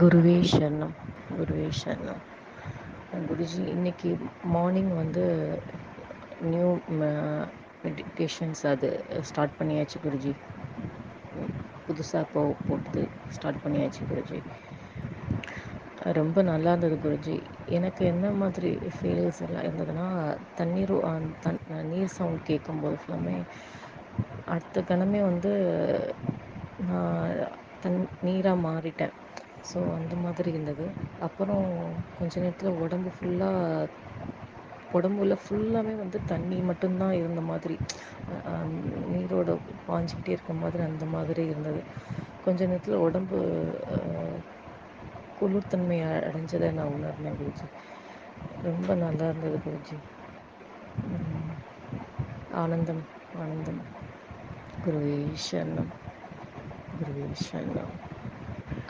குருவே சரணம் குருவே சரணம். குருஜி இன்னைக்கு மார்னிங் வந்து நியூ மெடிடேஷன்ஸ் அது ஸ்டார்ட் பண்ணியாச்சு குருஜி. புதுசாக இப்போ போட்டு ஸ்டார்ட் பண்ணியாச்சு குருஜி. ரொம்ப நல்லா இருந்தது குருஜி. எனக்கு என்ன மாதிரி ஃபீலிங்ஸ் எல்லாம் இருந்ததுன்னா தண்ணீர் தன் நீர் சவுண்ட் கேட்கும்போது ஃபுல்லாமே அடுத்த கணமே வந்து நான் தன் நீராக மாறிட்டேன். ஸோ அந்த மாதிரி இருந்தது. அப்புறம் கொஞ்ச நேரத்தில் உடம்பு ஃபுல்லாக உடம்புல ஃபுல்லாகவே வந்து தண்ணி மட்டும்தான் இருந்த மாதிரி நீரோட பாஞ்சிக்கிட்டே இருக்க மாதிரி அந்த மாதிரி இருந்தது. கொஞ்ச நேரத்தில் உடம்பு குளிர்த்தன்மை அடைஞ்சதை நான் உணர்ந்தேன் குருஜி. ரொம்ப நல்லா இருந்தது குருஜி. ஆனந்தம் ஆனந்தம். குருவே சரணம் குருவே சரணம்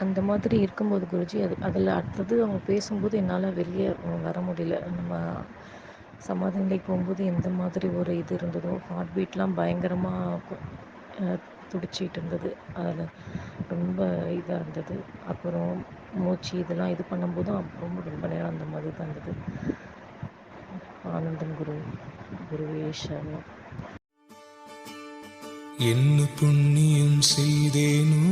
அந்த மாதிரி இருக்கும்போது குருஜி அது அதில் அடுத்தது அவங்க பேசும்போது என்னால் வெளியே வர முடியல. நம்ம சமாதி நிலைக்கு போகும்போது எந்த மாதிரி ஒரு இது இருந்ததோ ஹார்ட் பீட்லாம் பயங்கரமாக துடிச்சிட்டு இருந்தது. அதில் ரொம்ப இதாக இருந்தது. அப்புறம் மூச்சு இதெல்லாம் இது பண்ணும்போதும் ரொம்ப ரொம்ப நேரம் அந்த மாதிரி தான் இருந்தது. ஆனந்தம் குரு குருவேஷன் என்ன புண்ணியம் செய்தேனோ